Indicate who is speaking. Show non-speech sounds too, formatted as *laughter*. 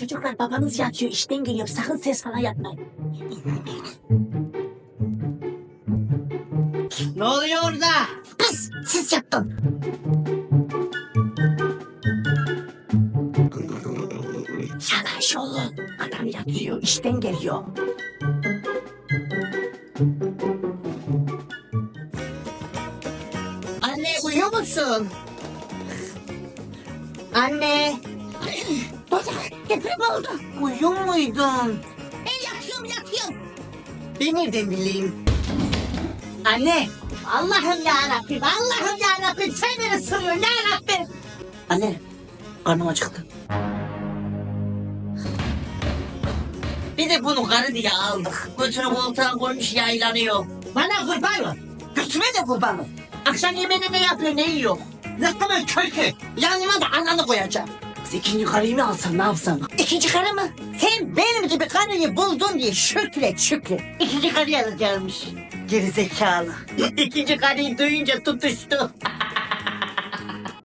Speaker 1: Çocuklar babanız yatıyor işten geliyor sakın ses falan yapmayın.
Speaker 2: Ne oluyor orada?
Speaker 1: Kız siz yaptın. Yavaş olun. Adam yatıyor işten geliyor.
Speaker 2: Anne uyuyor musun? Anne
Speaker 1: deprem oldu.
Speaker 2: uyuyor muydun?
Speaker 1: Ben yatıyorum yatıyorum.
Speaker 2: Ben nereden bileyim? Anne.
Speaker 1: Allah'ım ya Rabbim Allah'ım ya Rabbim sen beni sırıyorsun ya Rabbim.
Speaker 2: Anne. Karnım acıktı. Bir de bunu karı diye aldık. Götünü koltuğa koymuş yaylanıyor.
Speaker 1: Bana kurban ol.
Speaker 2: Götüme de kurban ol. Akşam yemeğini ne yapıyor ne yiyor? Zıkkımın kökü. Yanıma da ananı koyacağım. Kız ikinci karıyı mı alsam ne yapsam?
Speaker 1: İkinci karı mı?
Speaker 2: Sen benim gibi karıyı buldun diye şükret şükret. İkinci karıya da gelmiş. Geri zekalı. *laughs* İkinci karıyı duyunca tutuştu.